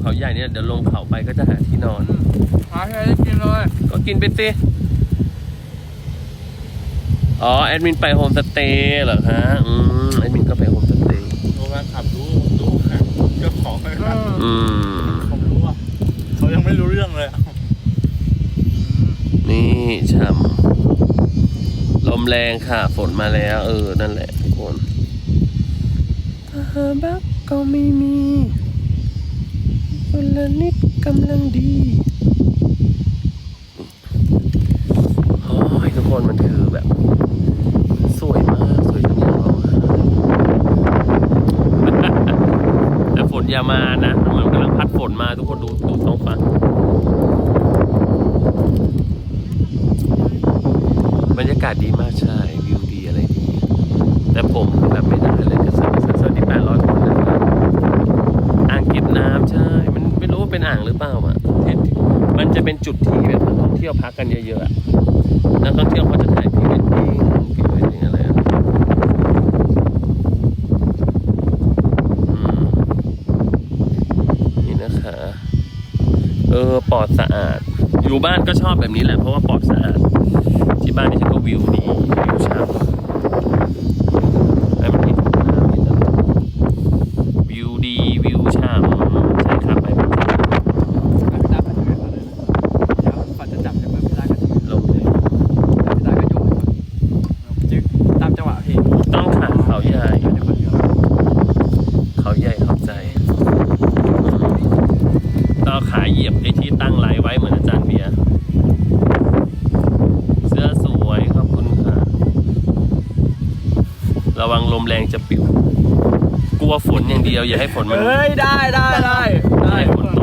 เขาใหญ่เนี่ยเดี๋ยวลงเขาไปก็จะหาที่นอน หาให้ได้กินเลย ก็กินไปสิ อ๋อ แอดมินไปโฮมสเตย์เหรอคะอืม แอดมินก็ไปโฮมสเตย์ดูแฟนขับรู้รู้นะเจ้าของแฟนคลับอืมผมรู้อะเขายังไม่รู้เรื่องเลยอะนี่ช่ำลมแรงค่ะ ฝนมาแล้ว เออ นั่นแหละทุกคนอาหารบักก็ไม่มี นละนิดกำลังดีโอ้ยทุกคนมันคือแบบ สวยมาก สวยจนอยากร้องไห้แต่ฝนอย่ามานะมันกำลังพัดฝนมาทุกคนดูดูท้องฟ้าบรรยากาศดีมากใช่ จะเป็นจุดที่แบบนักท่องเที่ยวพักกันเยอะๆนักท่องเที่ยวเขาจะถ่ายพรีเวดดิ้งพรีเวดดิ้งอะไรอะนี่นะคะ เออปลอดสะอาด อยู่บ้านก็ชอบแบบนี้แหละเพราะว่าปลอดสะอาด ที่บ้านนี่ฉันก็วิวดีวิวช่ำไอ้มันเห็นน้ำเห็นอะไรวิวดีวิวช่ำใช่ครับไอ้มัน ไม่ได้ผัดเผ็ดอะไรนะเดี๋ยวฝันจะจับใช่ไหมไม่ได้ก็ถือ ลมเลย ไม่ได้ก็โยกจึ๊กตามจังหวะเพลง ต้องขังเขาใหญ่ เดี๋ยวคนเดียว เขาใหญ่เข้าใจต้องเอาขาเหยียบไอ้ที่ตั้งไลน์ไว้เหมือนอาจารย์เบียร์เสื้อสวยขอบคุณค่ะ ระวังล มแรงจะปิว กลัวฝนอย่างเดียว อย่าให้ฝนมันเฮ้ยได้ได้ได้ได้ได้ฝนต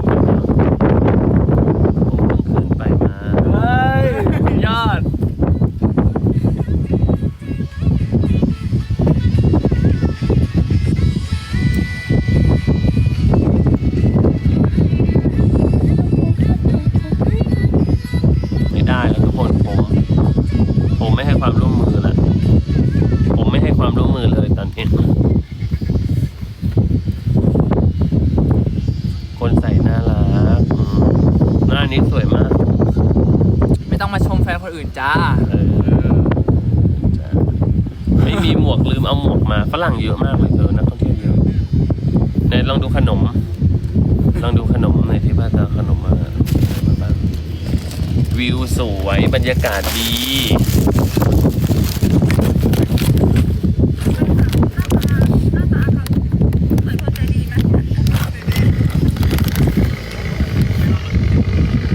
องดูขนมในอยที่บ้านจะเอาขนมมามาบ้างวิวสวยบรรยากาศดี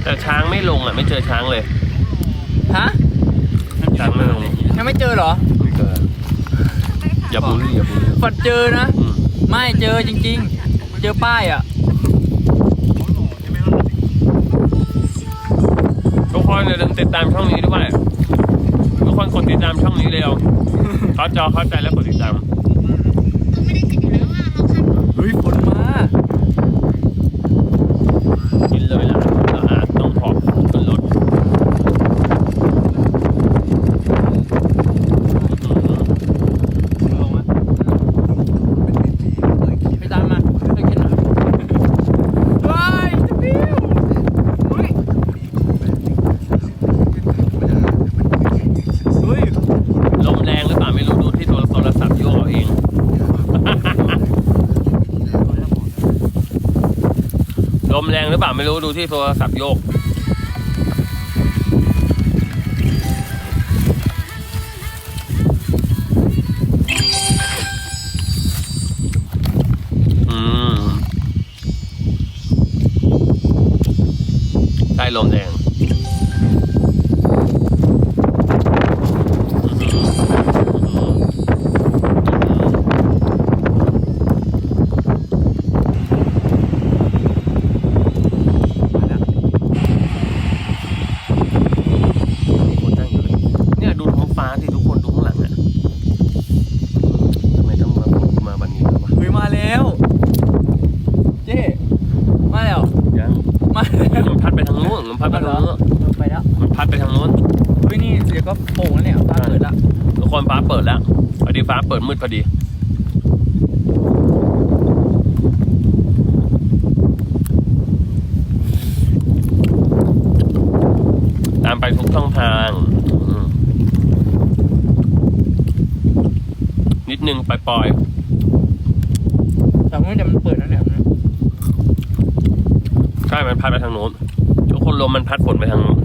แต่ช้างไม่ลงอะ ไม่เจอช้างเลยฮะช้างไม่ลงยังไม่เจอเหรอไม่เจออย่าบูลลี่อย่าบูลลี่ฝันเจอนะ อืม ไม่เจอจริง ๆ เจอป้ายอะ ทุกคน อย่าลืมติดตามช่องนี้ด้วยทุกคนกดติดตามช่องนี้เร็วเขาจอเข้าใจแล้วกดติดตามเฮ้ยฝนมา กินเลยล่ะเราอาจต้องหอบขึ้นรถอื้อหือ ไปตามมาไปกินหน่อยว้ายจะปิ้วเฮ้ยเฮ้ย ลมแรงหรือเปล่าไม่รู้ดูที่โทรโทรศัพท์โยกเอาเอง ลมแรงหรือเปล่า ไม่รู้ดูที่โทรศัพท์โยก ฟ้าที่ทุกคนดูข้างหลังอะทำไมต้องมามาวันนี้ด้วยวะเฮ้ยมาแล้ว เจ๊มาแล้ว ยังมาแล้วมันพัดไปทางนู้นมันพัดไปทางนู้นไปแล้วมันพัดไปทางนู้นเฮ้ยนี่เดี๋ยวก็โป่งแล้วเนี่ยฟ้าเปิดแล้วทุกคนฟ้าเปิดแล้วพอดีฟ้าเปิดมืดพอดี ปล่อยแต่ว่าเดี๋ยวมันเปิดแล้วเนี่ยใช่มันพัดไปทางโน้นทุกคนลมมันพัดฝนไปทางโน้น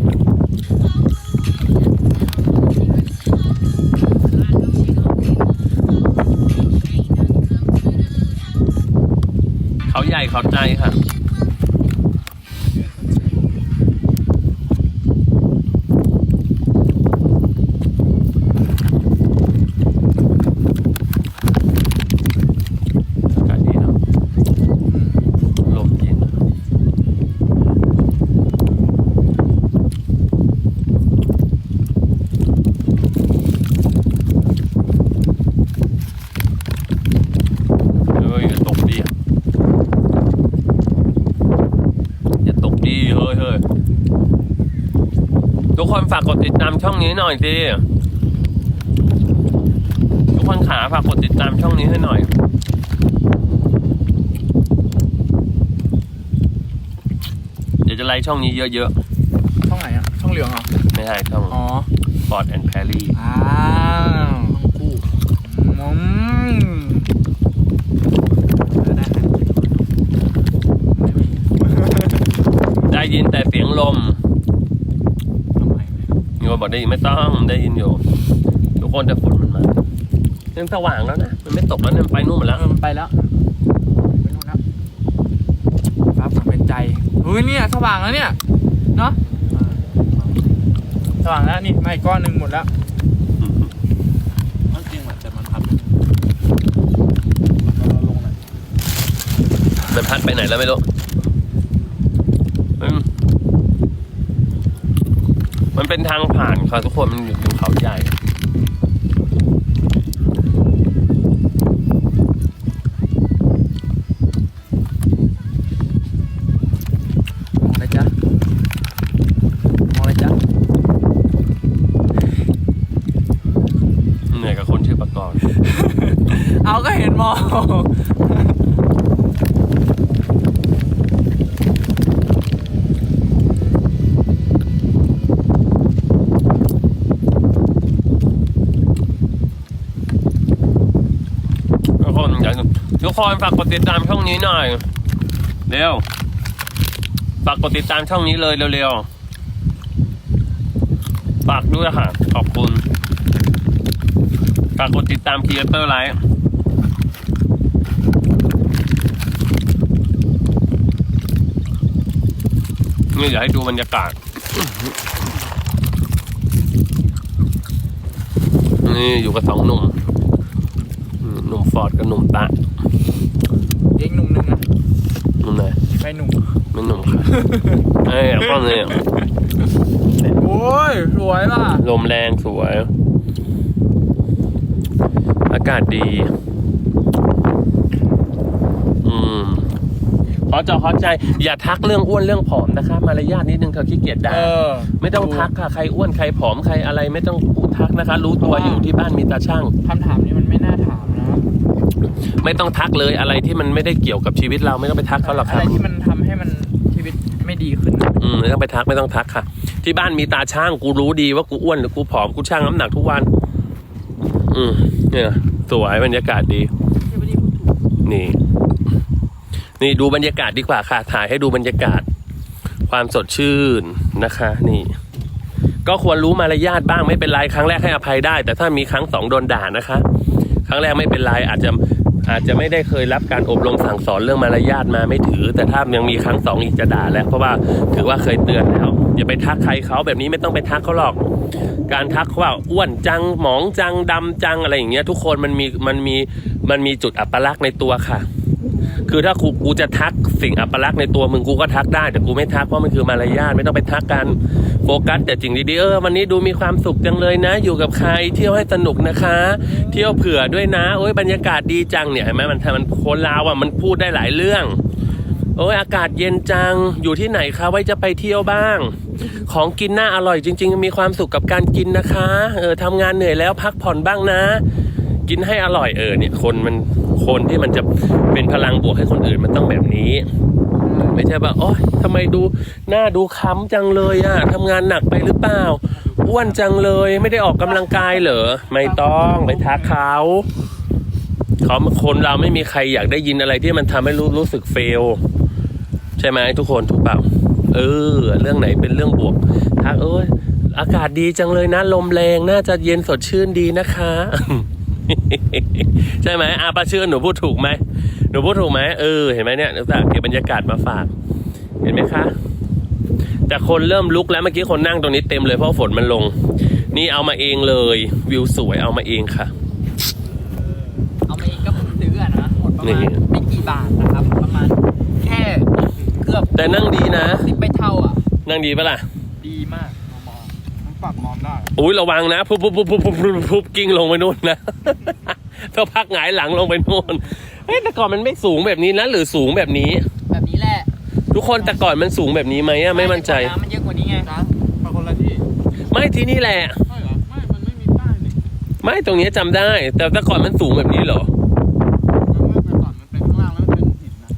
เขาใหญ่เขาใจค่ะ อากาศดีเนาะลมเย็น เฮ้ยอย่าตกดีอะอย่าตกดีเฮ้ยเฮ้ยทุกคนฝากกดติดตาม ช่องนี้หน่อยสิทุกคนขาฝากกดติดตามช่องนี้ให้หน่อย เดี๋ยวจะไล่ช่องนี้เยอะช่องไหนอะ ช่องเหลืองเหรอ ๆ ไม่ใช่ช่องอ๋อ Ford and Perry อ้าวคู่อืมเออได้ครับไม่มี ได้ยินแต่เสียงลม ทำไม มีค นบอกได้ยินไม่ต้องได้ยินอยู่ ทุกคนแต่ฝนมันมายังสว่างแล้วนะ มันไม่ตกแล้วเนี่ยมันไปนู่นหมดแล้วเออมันไปแล้วไปนู่นแล้วฟ้าฝนเป็นใจเฮ้ยเนี่ยสว่างแล้วเนี่ยเนาะอ่าสว่างแล้วนี่ไม่ก้อนหนึ่งหมดแล้วมันจริงเหมือนแต่มันพับเราลงหน่อยมันพัดไปไหนแล้วไม่รู้มัน มันเป็นทางผ่านค่ะทุกคน มันอยู่อยู่เขาใหญ่ มองเลยจ้ะมองเลยจ้ะเหนื่อยกับคนชื่อประกอบเอาก็เห็นมอง ทุกคนอยากทุก คนฝากกดติดตามช่องนี้หน่อย เร็ว ฝากกดติดตามช่องนี้เลยเร็วๆ ฝากด้วยค่ะ ขอบคุณ ฝากกดติดตามครีเอเตอร์ไลฟ์นี่เดี๋ยวให้ดูบรรยากาศ นี่อยู่กับสองหนุ่ม หนุ่มฟอร์ดกับหนุ่มตะ เด็กหนุ่มหนึ่งนะหนุ่มไหนไปหนุ่มไม่หนุ่มค่ะเอ้ยเอากล้องเลยโอ้ยสวยป่ะ ลมแรงสวย อากาศดี อืมขอจอขอใจ อย่าทักเรื่องอ้วนเรื่องผอมนะคะ มารยาทนิดนึงเธอขี้เกียจด่าเออ ไม่ต้องทักค่ะ ใครอ้วนใครผอมใครอะไร ไม่ต้องทักนะคะ รู้ตัวอยู่ที่บ้านมีตาช่างคำถามนี้มันไม่น่าถามนะ ไม่ต้องทักเลยอะไรที่มันไม่ได้เกี่ยวกับชีวิตเราไม่ต้องไปทักเขาหรอกอะค่ะไรที่มันทำให้มันชีวิตไม่ดีขึ้นนะอืมไม่ต้องไปทักไม่ต้องทักค่ะ ที่บ้านมีตาช่างกูรู้ดีว่ากูอ้วนหรือกูผอมกูช่างน้ำหนักทุกวัน อืมเนี่ย สวยบรรยากาศดี ที่ไม่ดีพูดถูกนี่ นี่ดูบรรยากาศดีกว่าค่ะ ถ่ายให้ดูบรรยากาศ ความสดชื่นนะคะ นี่ ก็ควรรู้มารยาทบ้างไม่เป็นไรครั้งแรกให้อภัยได้ แต่ถ้ามีครั้งสองโดนด่านะคะ ครั้งแรกไม่เป็นไรอาจจะ อาจจะไม่ได้เคยรับการอบรมสั่งสอนเรื่องมารยาทมาไม่ถือ แต่ถ้ายังมีครั้งสองอีกจะด่าแล้ว เพราะว่าถือว่าเคยเตือนแล้วอย่าไปทักใครเขาแบบนี้ไม่ต้องไปทักเขาหรอก การทักว่าอ้วนจังหมองจังดำจังอะไรอย่างเงี้ยทุกคนมันมีมันมีมันมีจุดอัปลักษณ์ในตัวค่ะ คือถ้ากูกูจะทักสิ่งอัปลักษณ์ในตัวมึงกูก็ทักได้ แต่กูไม่ทักเพราะมันคือมารยาทไม่ต้องไปทักกันโฟกัสแต่สิ่งดีๆเออวันนี้ดูมีความสุขจังเลยนะ อยู่กับใครเที่ยวให้สนุกนะคะ เที่ยวเผื่อด้วยนะโอ้ยบรรยากาศดีจังเนี่ยเห็นไหมมันมันคนลาวอะมันพูดได้หลายเรื่องโอ้ยอากาศเย็นจังอยู่ที่ไหนคะไว้จะไปเที่ยวบ้าง ของกินน่าอร่อยจริง ๆ มีความสุขกับการกินนะคะ เออทำงานเหนื่อยแล้วพักผ่อนบ้างนะ กินให้อร่อยเออเนี่ยคนมัน คนที่มันจะเป็นพลังบวกให้คนอื่นมันต้องแบบนี้ ไม่ใช่ว่าโอ๊ยทำไมดูหน้าดูค้ำจังเลยอะทำงานหนักไปหรือเปล่าอ้วนจังเลยไม่ได้ออกกำลังกายเหรอไม่ต้องไปทักเขาเขาคนเราไม่มีใครอยากได้ยินอะไรที่มันทำให้รู้รู้สึกเฟล ใช่ไหมทุกคนถูกเปล่าเออ เรื่องไหนเป็นเรื่องบวกทักเอ้ยอากาศดีจังเลยนะ ลมแรงน่าจะเย็นสดชื่นดีนะคะ ใช่ไหมอาป้าเชื่อหนูพูดถูกไหมหนูพูดถูกไหมเออเห็นไหมเนี่ยนึกว่าเก็บบรรยากาศมาฝาก เห็นไหมคะ แต่คนเริ่มลุกแล้วเมื่อกี้คนนั่งตรงนี้เต็มเลยเพราะฝนมันลง นี่เอามาเองเลย วิวสวยเอามาเองค่ะเอามาเองก็เพิ่งซื้ออะนะหมดประมาณนี่ไม่กี่บาทนะครับ ประมาณแค่เกือบแต่นั่งดีนะ สิบไปเท่าอะนั่งดีปะล่ะ ดีมากมองมัน ปรับมองได้อุ้ยระวังนะพุบพุบพุบพุบพุบพุบพุบกิ้งลงไปนู่นนะถ้าพักหงายหลังลงไปนู่นเฮ้ยแต่ก่อนมันไม่สูงแบบนี้นะหรือสูงแบบนี้ แบบนี้แหละ ทุกคนแต่ก่อนมันสูงแบบนี้ไหมอะไม่มั่นใจ น้ำมันเยอะกว่านี้ไงนะมาคนละที่ไม่ที่นี่แหละไม่เหรอไม่มันไม่มีป้ายนี่ไม่ตรงนี้จำได้ แต่แต่ก่อนมันสูงแบบนี้เหรอมันเมื่อแต่ก่อนมันเป็นข้างล่างแล้วมันเป็นหินนะ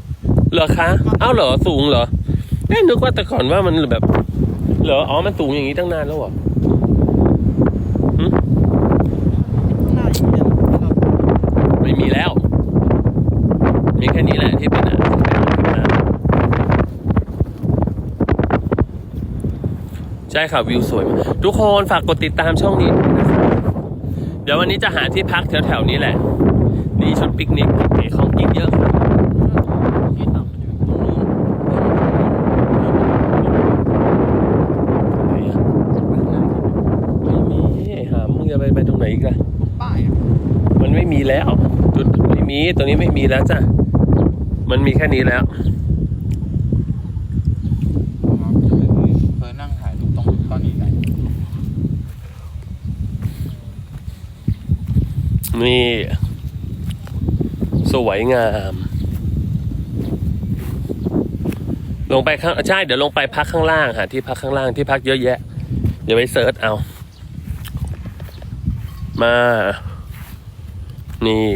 เหรอคะเอ้าเหรอสูงเหรอเอ๊ะนึกว่าแต่ก่อนว่ามันแบบเหรออ๋อมันสูงอย่างนี้ตั้งนานแล้วเหรอ ข้างหน้าอย่างเงี้ยเรา ไม่มีแล้ว มีแค่นี้แหละที่เป็นอะที่เป็นอ่างเก็บน้ำ ใช่ค่ะวิวสวย ทุกคนฝากกดติดตามช่องนี้ด้วยนะคะเดี๋ยววันนี้จะหาที่พักแถวๆนี้แหละ นี่ชุดปิกนิกเก๋ของกินเยอะค่ะที่ต่ำอยู่ตรงนู้นไม่มีหามึงจะไปไปตรงไหนอีกอะป้ายอะมันไม่มีแล้ว จุดไม่มีตรงนี้ไม่มีแล้วจ้ะ มันมีแค่นี้แล้ว เคยนั่งถ่ายรูปตรงตอนนี้ไหน นี่ สวยงาม ลงไปข้างใช่ เดี๋ยวลงไปพักข้างล่างหาที่พักข้างล่างที่พักเยอะแยะเดี๋ยวไปเซิร์ชเอา มา นี่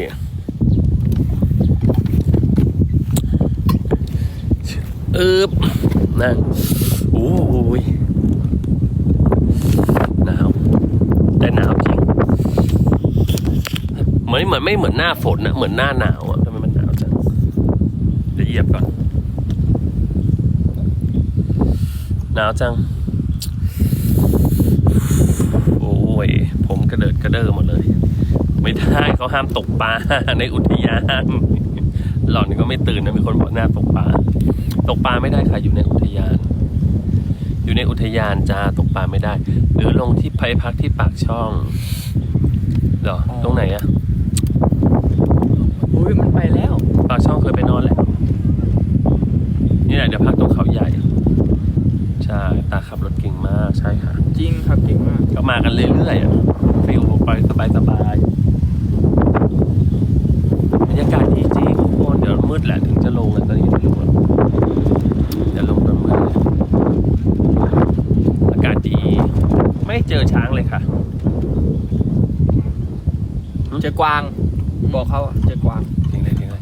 อึบนั่งโอ้ยหนาว แต่หนาวจริง เหมือนเหมือนไม่เหมือนหน้าฝนนะเหมือนหน้าหนาวอะทำไมมันหนาวจังเดี๋ยวเหยียบก่อนหนาวจัง โอ้ย ผมกระเดิดกระเดิอหมดเลย ไม่ได้เขาห้ามตกปลาในอุทยาน หล่อนก็ไม่ตื่นนะมีคนบอกหน้าตกปลาตกปลาไม่ได้ค่ะอยู่ในอุทยาน อยู่ในอุทยานจ้าตกปลาไม่ได้ หรือลงที่ไปพักที่ปากช่องหรอ ตรงไหนอะ อุ้ยมันไปแล้วปากช่องเคยไปนอนแล้ว นี่แหละเดี๋ยวพักตรงเขาใหญ่ ใช่ ตาขับรถเก่งมากใช่ค่ะ จริงครับเก่งมาก ก็มากันเรื่อยๆอะฟิลไปสบายสบายๆบรรยากาศดีจริงทุกคนเดี๋ยวมืดแหละถึงจะลงกันตอนนี้ไม่รู้อะเดี๋ยวลงตอนมืดเลยอากาศดี ไม่เจอช้างเลยค่ะ เจอกวาง บอกเขาอะเจอกวาง จริงเลยจริงเลย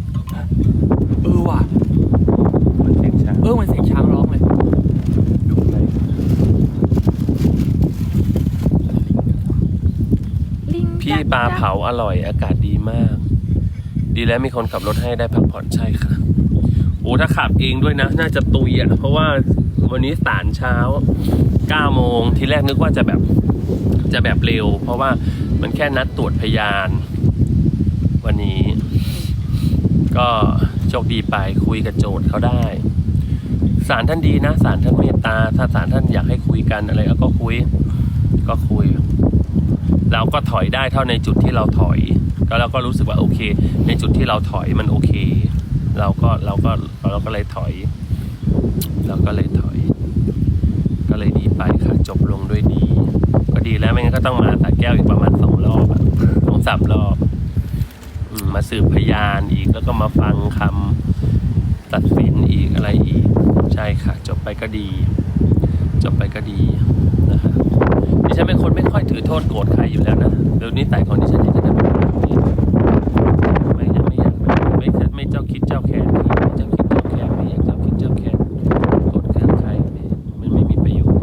เออว่ะ มันเสียงช้างเออมันเสียงช้างร้องเลยดูไหนพี่ปลาเผาอร่อยอากาศดีมาก ดีแล้วมีคนขับรถให้ได้พักผ่อนใช่ค่ะโอ้ถ้าขับเองด้วยนะ น่าจะตุยอะ เพราะว่าวันนี้สารเช้า9โมงทีแรกนึกว่าจะแบบจะแบบเร็ว เพราะว่ามันแค่นัดตรวจพยาน วันนี้ ก็โชคดีไปคุยกับโจทย์เขาได้ ศาลท่านดีนะศาลท่านเมตตา ถ้าศาลท่านอยากให้คุยกันอะไรก็คุย ก็คุย เราก็ถอยได้เท่าในจุดที่เราถอย ก็เราก็รู้สึกว่าโอเค ในจุดที่เราถอยมันโอเค เราก็เราก็เราก็เลยถอย เราก็เลยถอย ก็เลยดีไปค่ะ จบลงด้วยดี ก็ดีแล้วไม่งั้นก็ต้องมาสาแก้วอีกประมาณสองรอบสองสามรอบมมาสืบพยานอีกแล้วก็มาฟังคำตัดสินอีกอะไรอีก ใช่ค่ะ จบไปก็ดี จบไปก็ดีนะฮะดิฉันเป็นคนไม่ค่อยถือโทษโกรธใครอยู่แล้วนะเดี๋ยวนี้แต่ของดิฉันนี่จะแบบไม่ไม่อยากไม่ไม่เจ้าคิดเจ้าแค้นไม่เจ้าคิดเจ้าแค้นไม่อยากเจ้าคิดเจ้าแค้นโกรธแค้นใครไม่มันไม่มีประโยชน์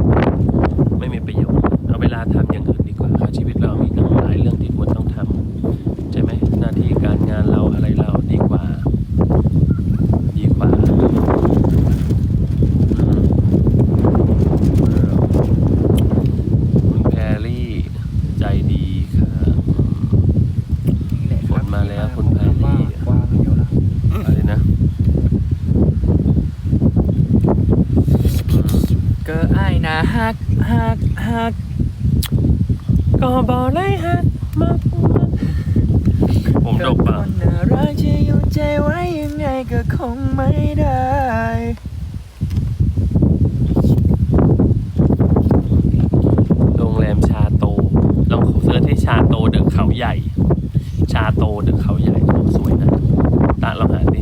ไม่มีประโยชน์เอาเวลาทำอย่างอื่นดีกว่าค่ะชีวิตเรามีตั้งหลายเรื่องที่ควรต้องทำใช่ไหมหน้าที่การงานเรา ก็อ้ายนะฮักฮั กฮักก็บอกเลยฮะมากผมจบคป่ะนน่ารักจะอยู่ใจไว้ยังไงก็คงไม่ได้โรงแรมชาโตลองเสิร์ชที่ชาโตเดึกเขาใหญ่ ชาโตเดึกเขาใหญ่โอ้สวยนะตาลองหาดิ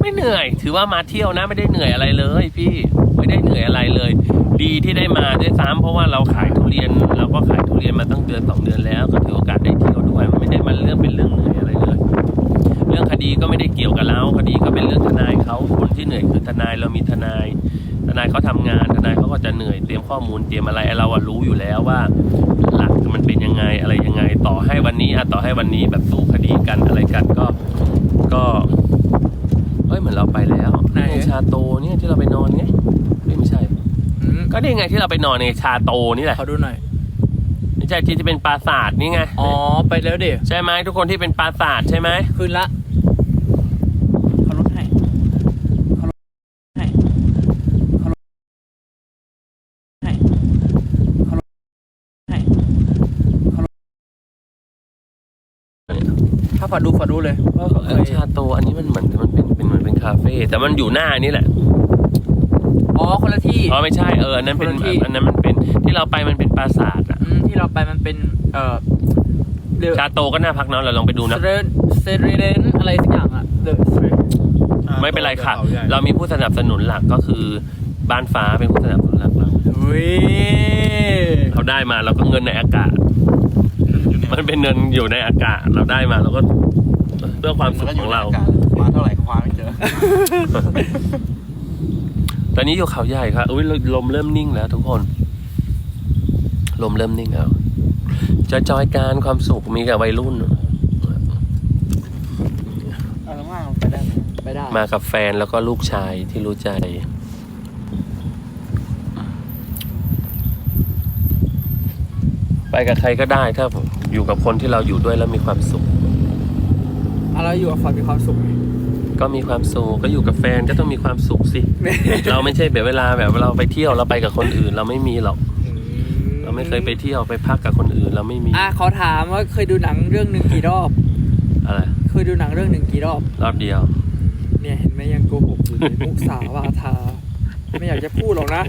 ไม่เหนื่อย ถือว่ามาเที่ยวนะ ไม่ได้เหนื่อยอะไรเลย พี่ไม่ได้เหนื่อยอะไรเลย ดีที่ได้มาด้วยซ้ำเพราะว่าเราขายทุเรียน เราก็ขายทุเรียนมาตั้งเดือนสองเดือนแล้ว ก็ถือโอกาสได้เที่ยวด้วยมันไม่ได้มันเรื่องเป็นเรื่องเหนื่อยอะไรเลย เรื่องคดีก็ไม่ได้เกี่ยวกับเราคดีก็เป็นเรื่องทนายเขาคนที่เหนื่อยคือทนายเรามีทนาย ทนายเขาทำงานทนายเขาก็จะเหนื่อยเตรียมข้อมูลเตรียมอะไรเราอะรู้อยู่แล้วว่า หลักมันเป็นยังไงอะไรยังไง ต่อให้วันนี้อะต่อให้วันนี้แบบสู้คดีกันอะไรกันก็ก็เอ้ยเหมือนเราไปแล้วไหนนี่ชาโตเนี่ยที่เราไปนอนไงเอ้ยไม่ใช่ อืม ก็นี่ไงที่เราไปนอนในชาโตนี่แหละขอดูหน่อย ไม่ใช่ที่ที่เป็นปราสาทนี่ไงอ๋อ ไปแล้วเดี๋ยวใช่ไหมทุกคนที่เป็นปราสาทใช่ไหมคืนละเขาลดให้เขาลดให้เขาลดให้เขาลดให้เขาลดถ้าฝาดูฝาดูเลยว่าเขาเคเออยชาโตอันนี้มันเหมือนมันเป็นเป็นเหมือนเป็นคาเฟ่แต่มันอยู่หน้านี่แหละอ๋อ คนละที่ อ๋อไม่ใช่เอออันนั้นเป็นคนละที่ อันนั้นมันเป็นที่เราไปมันเป็นปราสาทอะอืมที่เราไปมันเป็น เอ่อเดอะชาโตก็น่าพักเนาะเราลองไปดูนะ เซเรนเซเรนอะไรสักอย่างอะเดอะไม่เป็นไรค่ะเรามีผู้สนับสนุนหลักก็คือบ้านฟ้าเป็นผู้สนับสนุนหลักเราเฮ้ยเราได้มาเราก็เงินในอากาศ มันเป็นเงินอยู่ในอากาศ เราได้มาเราก็เพื่อความสุขของเรา มาเท่าไหร่คว้าไม่เจอ ตอนนี้อยู่เขาใหญ่ครับอุ้ยลมเริ่มนิ่งแล้วทุกคน ลมเริ่มนิ่งแล้วจอยจอยๆการความสุขมีกับวัยรุ่นเอาแล้วว่าไปได้ไหมไปได้มากับแฟนแล้วก็ลูกชายที่รู้ใจไปกับใครก็ได้ถ้าอยู่กับคนที่เราอยู่ด้วยแล้วมีความสุขอะเราอยู่กับฝอดมีความสุขไหม ก็มีความสุขก็อยู่กับแฟนก็ต้องมีความสุขสิ เราไม่ใช่แบบเวลาแบบเราไปเที่ยวเราไปกับคนอื่น เราไม่มีหรอก เราไม่เคยไปเที่ยวไปพักกับคนอื่น เราไม่มีอะขอถามว่าเคยดูหนังเรื่องหนึ่งกี่รอบ อะไร เคยดูหนังเรื่องหนึ่งกี่รอบ รอบเดียว เนี่ยเห็นไหมยังโกหกอยู่เลยมุสาวาทา ไม่อยากจะพูดหรอกนะ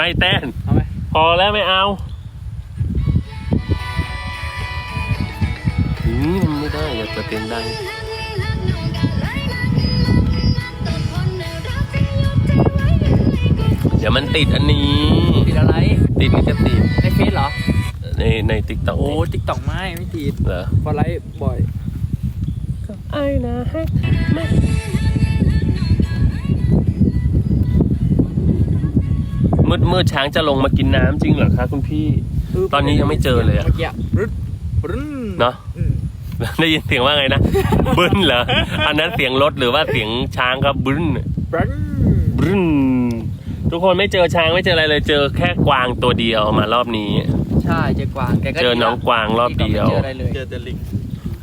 ไม่เต้น เอาไหมพอแล้วไม่เอาอืมมันไม่ได้อย่าเปิดเต้นดังเดี๋ยวมันติดอันนี้ ติดอะไร ติดลิขสิทธิ์ในเฟซเหรอ ในในติ๊กต็อกโอ้ติ๊กต็อกไม่ไม่ติดเหรอฟอลไลท์บ่อย ไอ้นะฮะ มืดมืดช้างจะลงมากินน้ำจริงเหรอคะคุณพี่ ตอนนี้ยังไม่เจอเลยอะ เมื่อกี้รึดรึนเนาะอืมได้ยินเสียงว่าไงนะ บึ้นเหรอ อันนั้นเสียงรถหรือว่าเสียงช้างครับบึ้นบรึนบึ้นทุกคนไม่เจอช้างไม่เจออะไรเลย เจอแค่กวางตัวเดียวมารอบนี้ ใช่เจอกวางแกก็เจอน้องกวางรอบเดียว ไม่เจออะไรเลยเจอแต่ลิง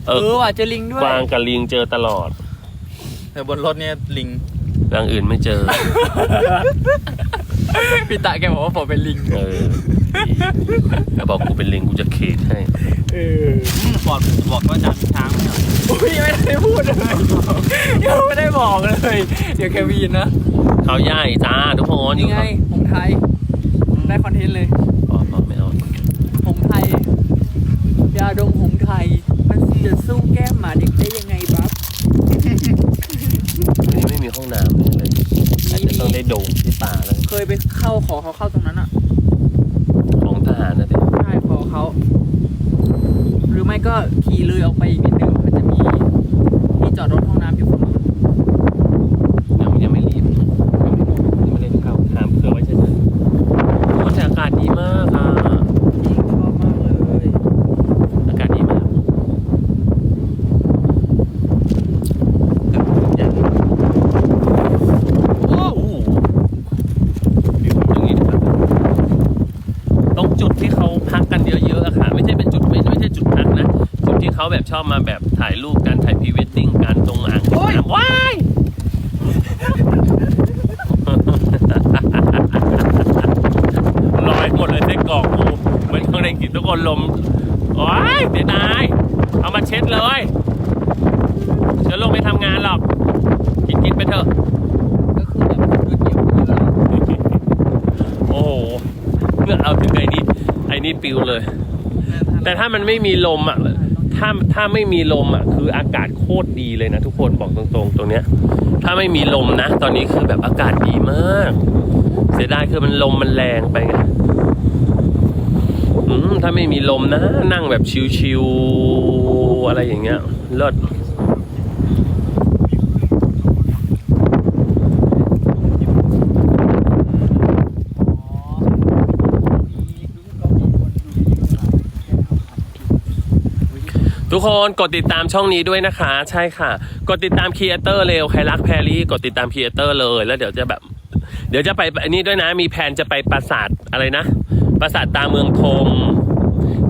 เอเอออว่ะเจอลิงด้วยกวางกับลิงเจอตลอดแต่บนรถเนี่ยลิง อย่างอื่นไม่เจอ พี่ตะแกบอกว่าผมเป็นลิงเออแต่บอกกูเป็นลิงกูจะเขดให้เออบอกบอกว่าจับช้างไม่เหรออุ้ยไม่ได้พูดเลยยังไม่ได้บอกเลย เดี๋ยวแกวีนนะเขาใหญ่จ้าทุกคนอนี่ยู่ไงเขาหงไทยได้คอนเทนต์เลยพอพอไม่เอาหงไทยยาดมหงไทย มันจะสู้แก้มหมาเด็กได้ยังไงบัฟอันนี้ไม่มีห้องน้ำเลยอาจจะ ต้องได้โด่งที่ป่าแล้วเคยไปเข้าขอเขาเข้าตรงนั้นอะของทหารนะเด็ใช่ขอเขา หรือไม่ก็ขี่เลยออกไปอีกนิดนึงมันจะมีที่จอดรถห้องน้ำอยู่ฝั่งนู้น ยังยังไม่รีบยังไม่ได้เข้าถามเผื่อไว้เฉยๆโอ้แต่อากาศดีมากอะ จริงชอบมากเลย อากาศดีมากโอ้โหวิวตรงนี้นะครับ อบมาแบบถ่ายรูปกันถ่ายพรีเวดดิ้งกันตรงอ่างเก็บน้ำว้ายลอยหมดเลยไส้กรอกกูเหมือนข้างในกินทุกคนลมโอ้ยเสียดายเอามาเช็ดเลยเชื้อโรคไม่ทำงานหรอก กินกินไปเถอะก็คือแบบพืชเดียวกันเลยโอ้โหเมื่อเอาถึงไอ้นี่ไอ้นี่ปิวเลย แต่ถ้ามันไม่มีลมอะ ถ้าถ้าไม่มีลมอะคืออากาศโคตรดีเลยนะทุกคนบอกตรงๆ ตรงเนี้ย ถ้าไม่มีลมนะ ตอนนี้คือแบบอากาศดีมาก เสียดายคือมันลมมันแรงไปไงถ้าไม่มีลมนะ นั่งแบบชิวๆอะไรอย่างเงี้ยเลิศ ทุกคนกดติดตามช่องนี้ด้วยนะคะ ใช่ค่ะ กดติดตามครีเอเตอร์เร็วใครรักแพรรี่กดติดตามครีเอเตอร์เลย แล้วเดี๋ยวจะแบบ เดี๋ยวจะไปอันนี้ด้วยนะ มีแผนจะไปปราสาทอะไรนะ ปราสาทตาเมืองธง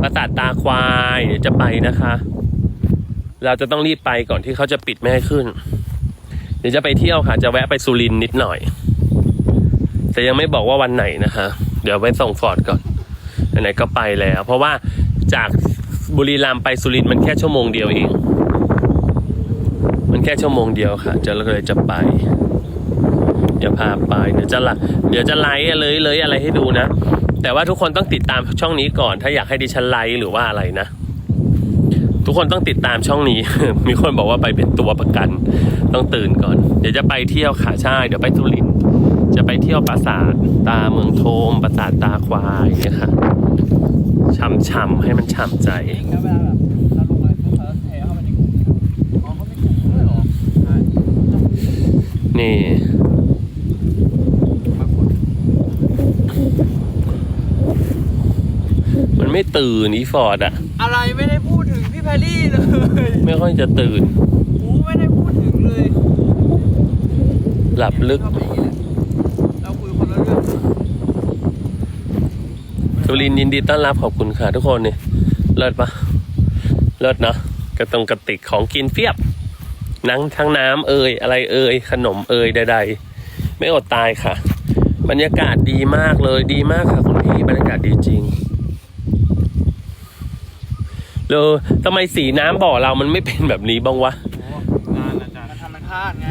ปราสาทตาควายเดี๋ยวจะไปนะคะ เราจะต้องรีบไปก่อนที่เขาจะปิดไม่ให้ขึ้น เดี๋ยวจะไปเที่ยวค่ะ จะแวะไปสุรินนิดหน่อย แต่ยังไม่บอกว่าวันไหนนะคะ เดี๋ยวไปส่งฟอร์ดก่อนไหนก็ไปแล้ว เพราะว่าจาก บุรีรัมย์ไปสุรินทร์มันแค่ชั่วโมงเดียวเอง มันแค่ชั่วโมงเดียวค่ะ จะเลยจะไป เดี๋ยวพาไป เดี๋ยวจะละเดี๋ยวจะไลฟ์เลยเลยอะไรให้ดูนะ แต่ว่าทุกคนต้องติดตามช่องนี้ก่อน ถ้าอยากให้ดิฉันไลฟ์หรือว่าอะไรนะ ทุกคนต้องติดตามช่องนี้ มีคนบอกว่าไปเป็นตัวประกัน ต้องตื่นก่อน เดี๋ยวจะไปเที่ยวค่ะใช่ เดี๋ยวไปสุรินทร์จะไปเที่ยวปราสาทตาเมืองโทมปราสาทตาควายเนี่ยค่ะ ช่ำๆให้มันฉ่ำใจเองแล้วเวลาแบบเราลงอะไรปุ๊บเขาแชร์เข้าไปในกลุ่มอ๋อเขาไม่กลุ่มด้วยเหรอใช่นี่บางคนมันไม่ตื่นอีฟอร์ดอะอะไรไม่ได้พูดถึงพี่แพรรี่เลยไม่ค่อยจะตื่นกูไม่ได้พูดถึงเลย หลับลึกชอบอย่างนี้แหละเราคุยคนละเรื่อง สุรินทร์ยินดีต้อนรับขอบคุณค่ะทุกคนนี่เลิศปะเลิศเนาะกระตรงกระติกของกินเพียบหนังทั้งน้ำเอ่ยอะไรเอ่ยขนมเอ่ยใด ๆ ไม่อดตายค่ะ บรรยากาศดีมากเลยดีมากค่ะคุณพี่บรรยากาศดีจริงเลยทำไมสีน้ำบ่อเรามันไม่เป็นแบบนี้บ้างวะงานอาจารย์มันทำมันพลาดไง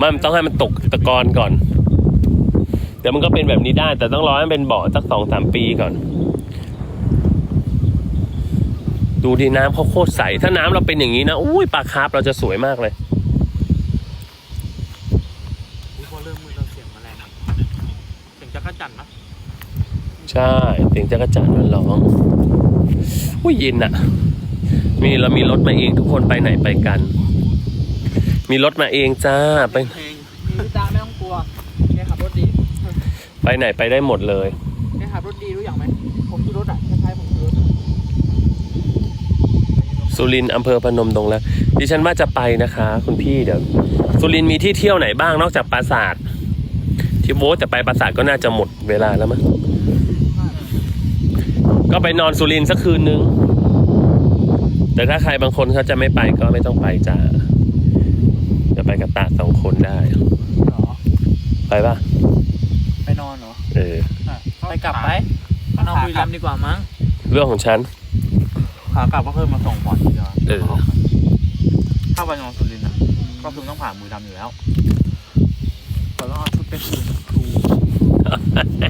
มันต้องให้มันตกตะกอนก่อน เดี๋ยวมันก็เป็นแบบนี้ได้ แต่ต้องรอให้มันเป็นบ่อสักสองสามปีก่อน ดูดีน้ำเขาโคตรใส ถ้าน้ำเราเป็นอย่างนี้นะอุ้ยปลาคาร์ฟเราจะสวยมากเลยอุ๊ยพอเริ่มมือเราเสียงแมลงเสียงจักรจันทร์นะใช่เสียงจักรจันทร์มันร้องอุ้ยเยินอะมีเรามีรถมาเองทุกคนไปไหนไปกัน มีรถมาเองจ้าไปเพลงมีพี่ตาไม่ต้องกลัวแกขับรถดี ไปไหนไปได้หมดเลยแกขับรถดีรู้อย่างไหมผมคือรถอะคล้ายๆผมคือรถสุรินทร์อำเภอพนมดงแล้ว ดิฉันว่าจะไปนะคะ คุณพี่เดี๋ยวสุรินทร์มีที่เที่ยวไหนบ้างนอกจากปราสาท ที่โบ๊ทแต่ไปปราสาทก็น่าจะหมดเวลาแล้วมั้งก็ไปนอนสุรินทร์สักคืนนึง แต่ถ้าใครบางคนเขาจะไม่ไปก็ไม่ต้องไปจ้าจะไปกับตาสองคนได้เหรอไปปะไปนอน เหรอเออไปกลับไปนอนบุรีรัมย์ดีกว่ามั้ง เรื่องของฉันขากลับก็คือมาส่งก่อนทีเดียวเออ ถ้าไปนอนสุรินทร์อะก็คือต้องผ่านมือดำอยู่แล้วเราต้องเอาชุดไปคืนครู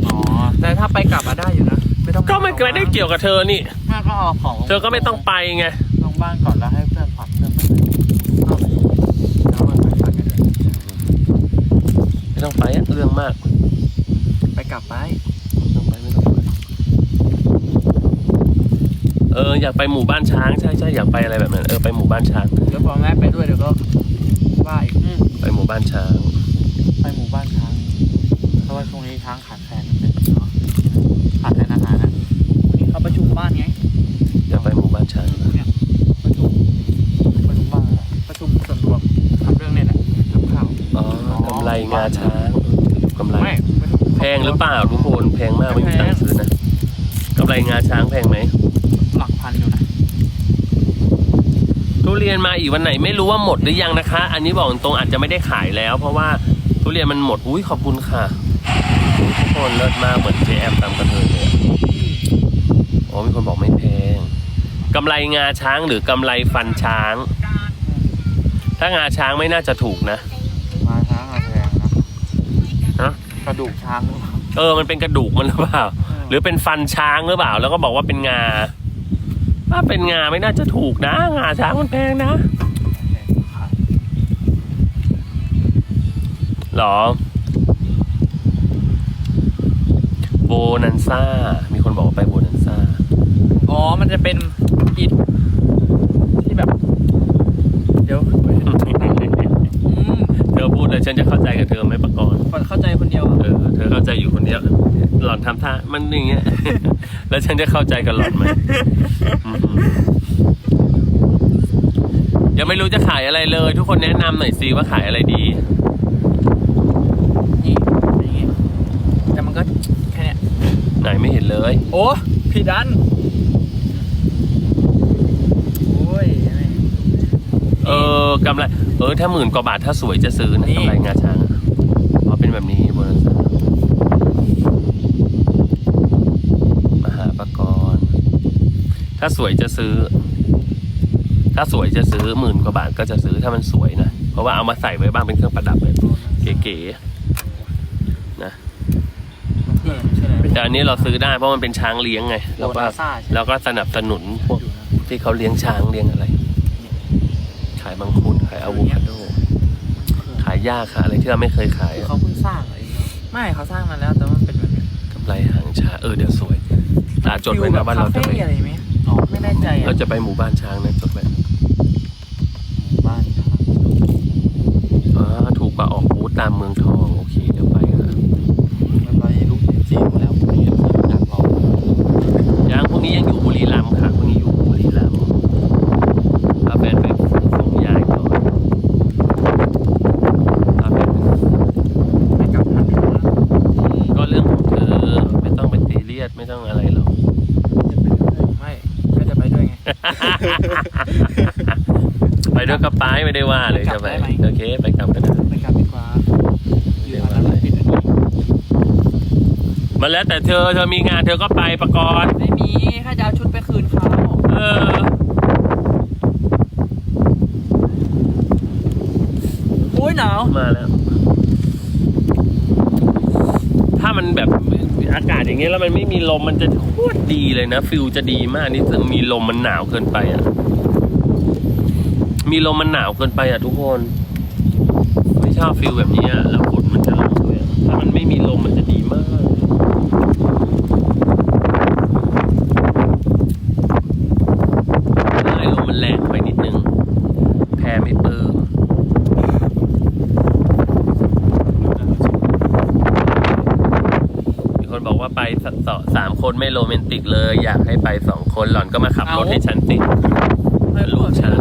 อ๋อแต่ถ้าไปกลับอะได้อยู่นะไม่ต้องก็ไม่ไม่ได้เกี่ยวกับเธอนี่ ถ้าก็เอาของเธอก็ไม่ต้องไปไงลงบ้านก่อนแล้วให้เพื่อนผลักเพื่อนไปเลยเอาแล้วมันไปฝากกันด้วยไม่ต้องไปอะเรื่องมากไป กลับไปไม่ต้องไปไม่ต้องไปเอออยากไปหมู่บ้านช้างใช่ใช่อยากไปอะไรแบบนั้นเออไปหมู่บ้านช้าง เดี๋ยวพอแม่ไปด้วยเดี๋ยวก็ว่าอีกอืมไปหมู่บ้านช้าง ไปหมู่บ้านช้างเพราะว่าช่วง แพงหรือเปล่าทุกคนแพงมากไม่มีตังค์ซื้อนะกำไรงาช้างแพงไหมหลักพันอยู่นะทุเรียนมาอีกวันไหนไม่รู้ว่าหมดหรือยังนะคะ อันนี้บอกตรงๆอาจจะไม่ได้ขายแล้ว เพราะว่าทุเรียนมันหมดอุ้ยขอบคุณค่ะทุกคนเลิศมากเหมือนเจแอมตามกระเทยเลยโอ้มีคนบอกไม่แพงกำไรงาช้างหรือกำไรฟันช้าง ถ้างาช้างไม่น่าจะถูกนะ มาช้างอะแพงนะ ฮะ ก ระดูกช้างหรือเปล่าเออมันเป็นกระดูกมันหรือเปล่า หรือเป็นฟันช้างหรือเปล่า แล้วก็บอกว่าเป็นงาถ้าเป็นงาไม่น่าจะถูกนะงาช้างมันแพงนะแพงขายหรอ โบนันซ่า มีคนบอกว่าไปโบนันซ่า อ๋อ มันจะเป็นอิฐที่แบบ เดี๋ยวอืมเธอพูดเลยฉันจะเข้าใจ คนเข้าใจคนเดียวอะเออเธอเข้าใจอยู่คนเดียว หล่อนทำท่ามันอย่างเงี้ย แล้วฉันจะเข้าใจกับหล่อนไหมอืมยังไม่รู้จะขายอะไรเลย ทุกคนแนะนำหน่อยสิว่าขายอะไรดี นี่อย่างงี้แต่มันก็แค่เนี้ยไหนไม่เห็นเลย โอ้ผิดดัน โอ้ยเออกำไร เออถ้าหมื่นกว่าบาทถ้าสวยจะซื้อนะนี่ กำไรงาช้างอะเพราะเป็นแบบนี้โบนัสซ่ามหาปกรณ์ ถ้าสวยจะซื้อ ถ้าสวยจะซื้อหมื่นกว่าบาทก็จะซื้อถ้ามันสวยนะ เพราะว่าเอามาใส่ไว้บ้างเป็นเครื่องประดับแบบเก๋ๆนะเพื่อนชื่ออะไรแต่อันนี้เราซื้อได้เพราะมันเป็นช้างเลี้ยงไงโบแล้วก็นาซ่าใช่ไหมแล้วก็สนับสนุนพวกอยู่นะที่เขาเลี้ยงช้างเลี้ยงอะไร ขายมังคุดขายอะโวคาโด ขายหญ้าขายอะไรที่เราไม่เคยขายคืออะเขาเพิ่งสร้างเลยเนอะไม่เขาสร้างมาแล้วแต่ว่ามันเป็นแบบนี้กำไรหางช้างเออเดี๋ยวสวยตาจดไว้นะว่าเราจะคไป แน่ใจเราอะจะไปหมู่บ้านช้างนะจดไว้หมู่บ้านช้างอ๋อถูกกว่าออกบูธตามเมืองทองโอเคเดี๋ยวไปค่ะ มันไปลูกจีนแล้วไม่เห็นเครื่องจักรเรา ยังพวกนี้ยังอยู่บุรีรัมย์ค่ะพวกนี้อยู่บุรีรัมย์พาแฟนไปส่งยายก่อนพาแฟนไป ไปกลับทันไหมวะ ก็เรื่องของเธอไม่ต้องเป็นตีเลียดไม่ต้องอะไรหรอก ไม่ก็จะไปด้วยไง ไป ด้วยกระป๋ายไม่ได้ว่าเลยไปกลัจะบไปได้ไหมโอเคไปกลับกันนะไปกลับดีกว่าอยู่ร้านปิดอันนี้มันแล้วแต่เธอเธอมีงานเธอก็ไปประกอบไม่มีแค่จะเอาชุดไปคืนเขาเออโอ้ยหนาวมาแล้ว ถ้ามันแบบอากาศอย่างเงี้ยแล้วมันไม่มีลมมันจะโคตรดีเลยนะฟิลจะดีมากนี่แต่มีลมมันหนาวเกินไปอะ มีลมมันหนาวเกินไปอะทุกคน ไม่ชอบฟิลแบบนี้อะแล้วฝนมันจะลงด้วยอะถ้ามันไม่มีลมมันจะดีมากได้ลมมันแรงไปนิดนึงแพรไม่ปลื้มมีคนบอกว่าไปสสสามคนไม่โรแมนติกเลย อยากให้ไปสองคนหล่อนก็มาขับรถให้ฉันติดเฮ้ยลูกฉัน